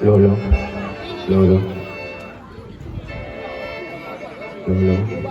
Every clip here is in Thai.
揉揉揉揉揉揉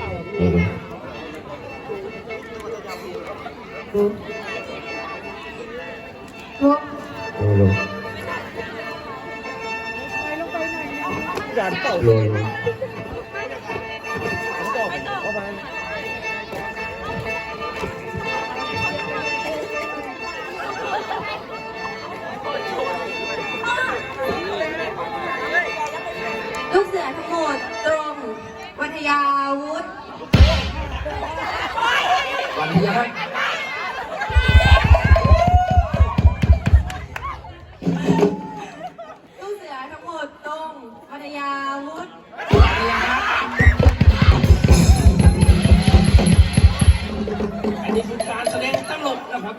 นนี้คือการแสดงตลกนะครับ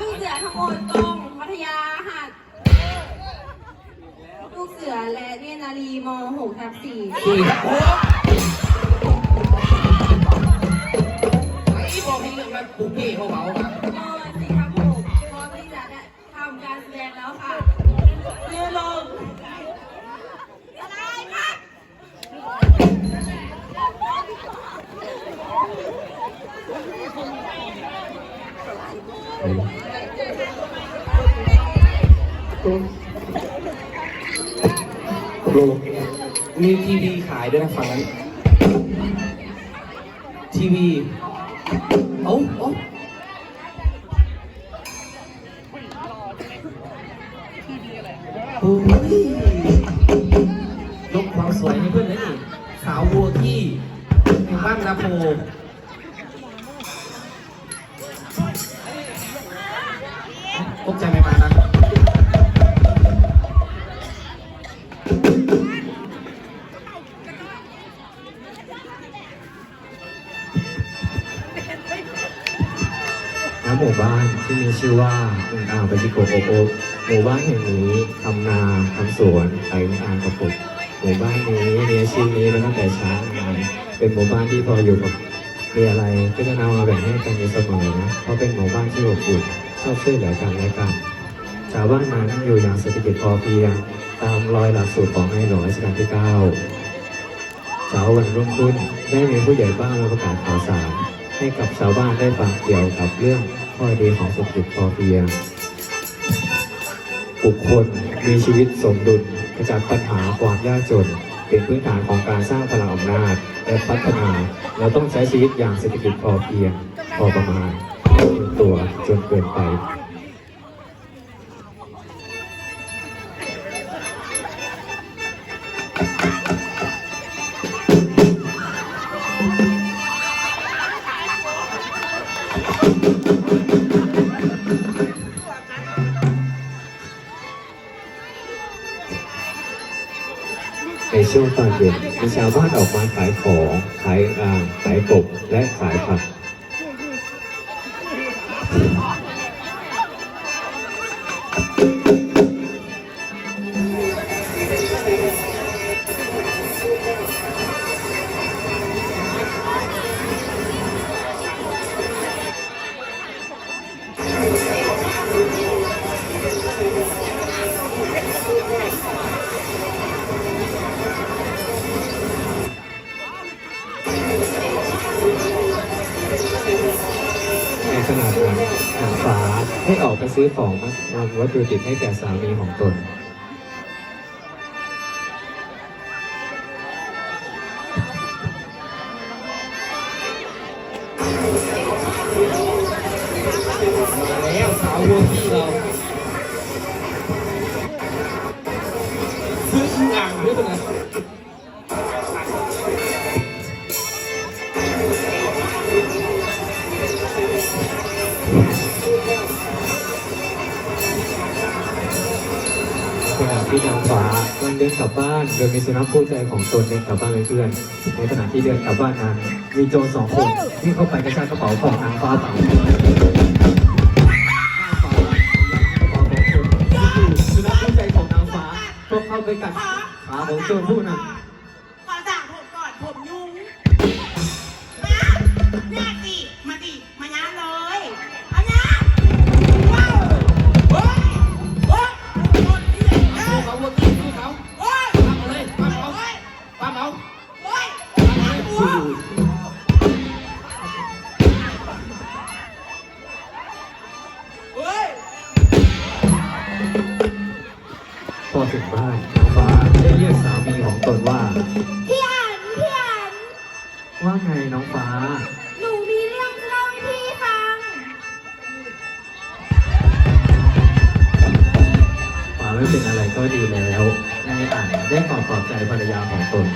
ลูกเสือทั้งหมดตรงวัทยาหัดลูกเสือและเนตรนารีม .6 ทับ4สี่ครับผมไอ้บอกให้เรื่องมันปุกเพ่เขาเบาๆครับม .4 ทับ6พร้อมที่จะได้ทำการแสดงแล้วค่ะยืนลง โลมีทีวีขายด้วยนะฝั่งนั้น ทีวีเอ้าเอ้าโอ้ยยกความสวยให้เพื่อนนะนี่สาววัวที่หมู่บ้านนาโพ ตกใจไม่มานะณหมู่บ้านที่มีชื่อว่าอึ่งอ่างปาจิโกโกโกหมู่บ้านแห่งนี้ทำนาทำสวนใส่อึ่งอ่างกระปุกหมู่บ้านนี้มีอาชีพนี้มาตั้งแต่ช้านานเป็นหมู่บ้านที่พออยู่กับมีอะไรก็จะนำมาแบ่งให้กันอยู่เสมอเพราะเป็นหมู่บ้านที่อบอุ่น ชอบช่วยเหลือกันและกันชาวบ้านนั้นอยู่อย่างเศรษฐกิจพอเพียงตามรอยหลักสูตรของในหลวงรัชกาลที่9เช้าวันรุ่งขึ้นได้มีผู้ใหญ่บ้านมาประกาศข่าวสารให้กับชาวบ้านได้ฟังเกี่ยวกับเรื่องข้อดีของเศรษฐกิจพอเพียงบุคคลมีชีวิตสมดุลขจัดปัญหาความยากจน เป็นพื้นฐานของการสร้างพลังอำนาจและพัฒนา เราต้องใช้ชีวิตอย่างเศรษฐกิจพอเพียงพอประมาณ ชินตัวจนเกินไปในช่วงตอนเย็นมีชาวบ้านออกมาขายของ ขายอ่างขายกบ และขายผัก ให้ออกไปซื้อของมานำวัตถุดิบให้แก่สามีของตนมาแล้วสาววัวที่เรา กลังเดินกลับบ้านโดยมีสุนัขคู่ใจของตนเดินกลับบ้านเป็นเพื่อน ในขณะที่เดินกลับบ้านนั้นมีโจรสองคนที่งเข้าไปกระชากกระเป๋าของนางฟ้าไปสุนัขคู่ใจของนางฟ้าก็เข้าไปกัดขาของโจรผู้นั้น ได้ตอบปลอบใจภรรยาของตน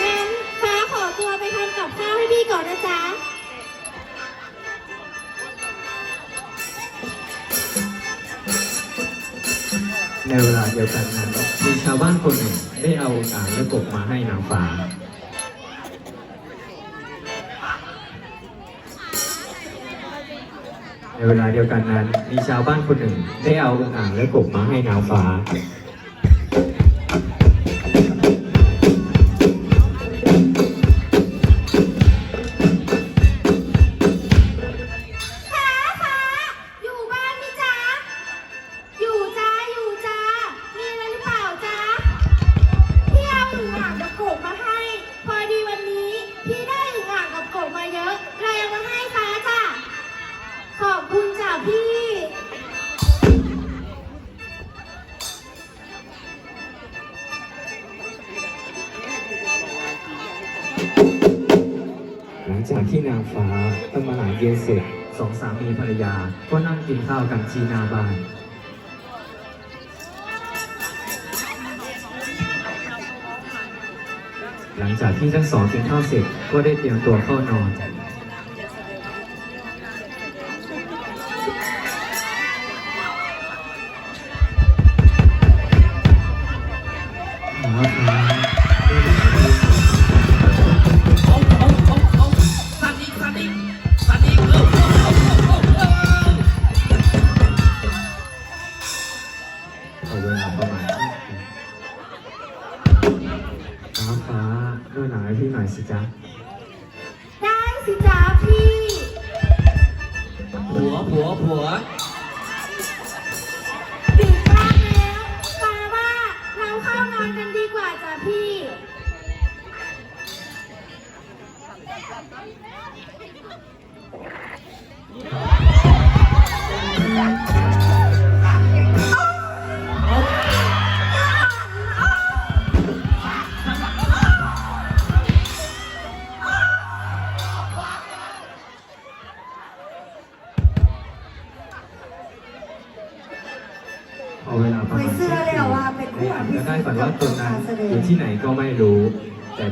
งั้นฟ้าขอตัวไปทำกับข้าวให้พี่ก่อนนะจ๊ะ ในเวลาเดียวกันนั้นมีชาวบ้านคนหนึ่งได้เอาอ่างและกบมาให้นางฟ้า เวลาเดียวกันนั้น มีชาวบ้านคนหนึ่งได้เอาอ่างและกบมาให้นางฟ้า มีภรรยา ก็นั่งกินข้าวกันชีนาบานหลังจากที่ทั้งสองกินข้าวเสร็จก็ได้เตรียมตัวเข้านอน ด้วยหนังให้พี่หน่อยสิจ๊ะ ได้สิจ๊ะพี่ ผัวผัวผัวดึกมากแล้วฟ้าว่าเราเข้านอนกันดีกว่าจ้ะพี่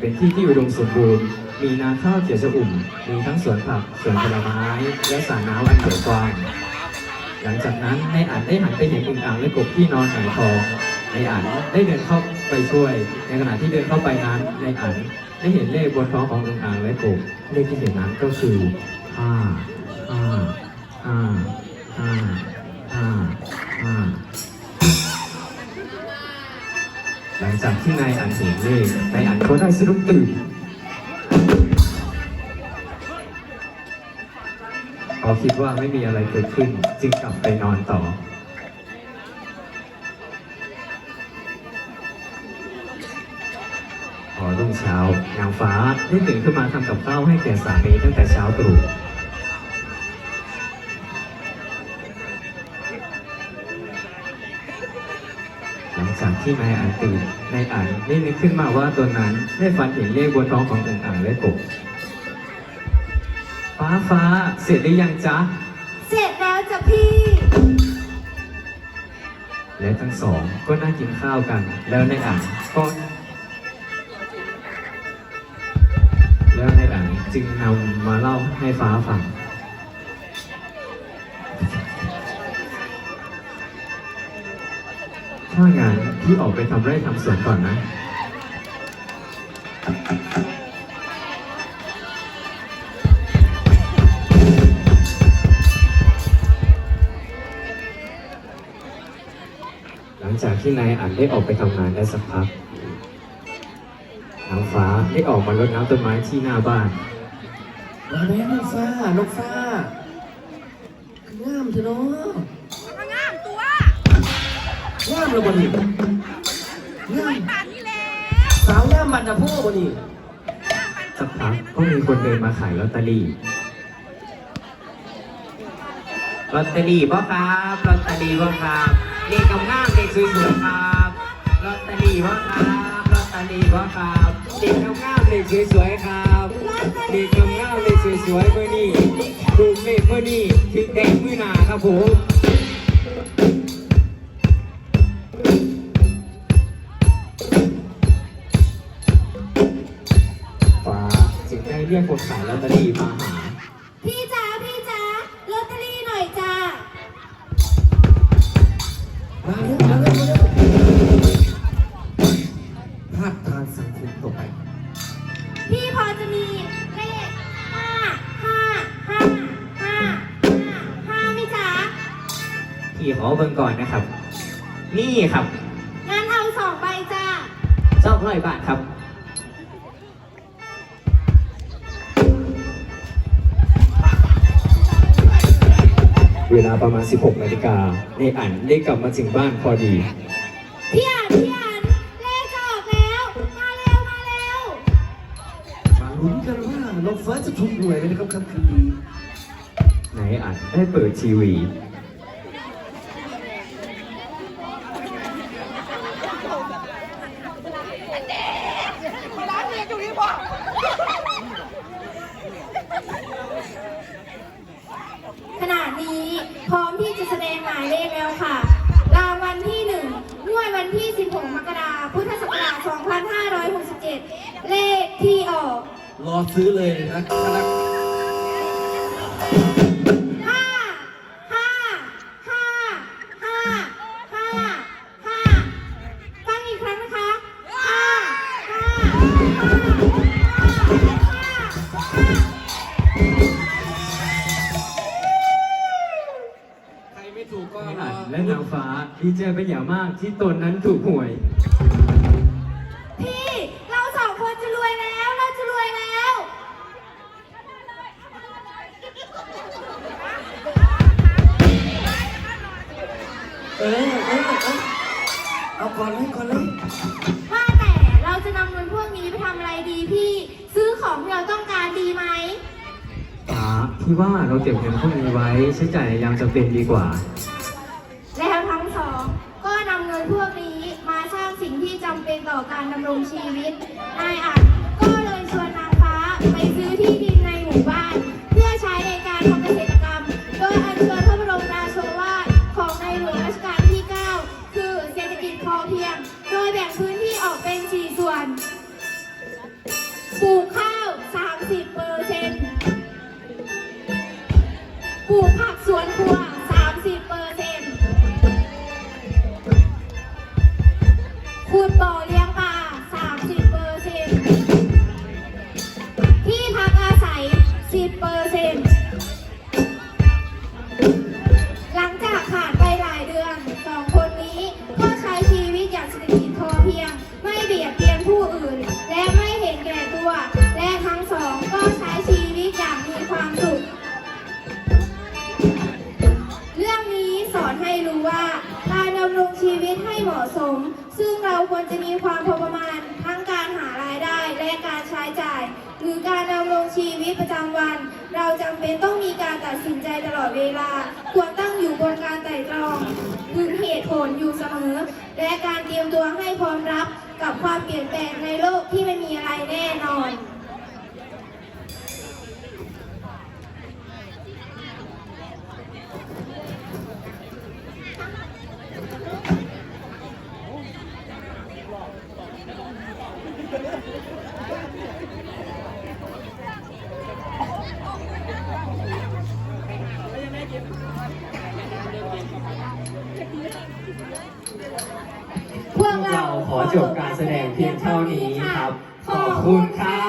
เป็นที่ที่อุดมสมบูรณ์ มีนาข้าวเขียวชอุ่ม มีทั้งสวนผัก สวนผลไม้ และสระน้ำอันเขียวกว้าง หลังจากนั้นในอ่านได้หันไปเห็นอึ่งอ่างและกบที่นอนหงายท้องในอ่านได้เดินเข้าไปช่วย ในขณะที่เดินเข้าไปนั้นในอ่านได้เห็นเลขบนท้องของอึ่งอ่างและกบ เลขที่เห็นนั้นก็คือห้าห้าห้าห้าห้าห้า หลังจากที่นายอ่านเห็นเลขนายอ่านก็ได้สะดุ้งตื่นพอคิดว่าไม่มีอะไรเกิดขึ้น จึงกลับไปนอนต่อ พอรุ่งเช้านางฟ้าได้ตื่นขึ้นมาทำกับข้าวให้แก่สามีตั้งแต่เช้าตรู่ ที่นายอ่านตื่นนายอ่านได้นึกขึ้นมาว่าตนนั้นได้ฝันเห็นเลขบนท้องของอึ่งอ่างและกบฟ้าฟ้าเสร็จหรือยังจ๊ะ เสร็จแล้วจ้ะพี่ และทั้งสองก็นั่งกินข้าวกัน แล้วนายอ่านก็แล้วนายอ่านจึงนำมาเล่าให้ฟ้าฟัง ถ้างั้นพี่ออกไปทำไร่ทำสวนก่อนนะ หลังจากที่นายอ่านได้ออกไปทำงานได้สักพักนางฟ้าได้ออกมารดน้ำต้นไม้ที่หน้าบ้าน มาแม่นกฟ้านกฟ้างามเถอะเนาะ งามเลยบ่นี่งามป่านนี้แล้วสาวงามบันดาโพบ่นี่สักพักก็มีคนเดินมาขายลอตเตอรี่ลอตเตอรี่บ่ครับลอตเตอรี่บ่ครับเลขงามๆเลขสวยๆครับลอตเตอรี่บ่ครับลอตเตอรี่บ่ครับเลขงามๆเลขสวยๆครับเลขงามๆเลขสวยๆเมื่อนี้ถูกเลขเมื่อนี้ถึงแดงมือหนาครับผม จึงได้เรียกคนขายลอตเตอรี่มาหา พี่จ๋าพี่จ๋าลอตเตอรี่หน่อยจ้ามาเร็วมาเร็วมาเร็วภาพทางสังคมต่อไปพี่พอจะมีเลขห้าห้าห้าห้าห้าห้าไหมจ๊ะพี่ขอเบิ่งก่อนนะครับ นี่ครับ งั้นเอาสองใบจ้าสองร้อยบาทครับ เวลาประมาณ 16นาฬิกาในอันได้กลับมาถึงบ้านพอดี พี่อ่านพี่อ่านเลขจะออกแล้ว มาเร็วมาเร็ว มาลุ้นกันว่าน้องฟ้าจะถูกหวยไหมนะครับค่ำคืนนี้ในอันได้เปิดทีวีขณะนี้พร้อมที่ จะแสดงหมายเลขแล้วค่ะ รางวัลที่หนึ่งงวดวันที่ 16 มกราคม พุทธศักราช 2567 เลขที่ออก รอซื้อเลยนะครับ เป็นอย่างมากที่ตนนั้นถูกหวย พี่เราสองคนจะรวยแล้ว เราจะรวยแล้ว เออเออเออเอาก่อนเลยก่อนเลยว่าแต่เราจะนำเงินพวกนี้ไปทำอะไรดีพี่ ซื้อของที่เราต้องการดีไหมฟ้าพี่ว่าเราเก็บเงินพวกนี้ไว้ใช้จ่ายในยามจำเป็นดีกว่า จำเป็นต้องมีการตัดสินใจตลอดเวลา ควรตั้งอยู่บนการไต่ตรองถึงเหตุผลอยู่เสมอ และการเตรียมตัวให้พร้อมรับกับความเปลี่ยนแปลงในโลกที่ไม่มีอะไรแน่นอน จบการแสดงเพียงเท่านี้ครับ ขอบคุณครับ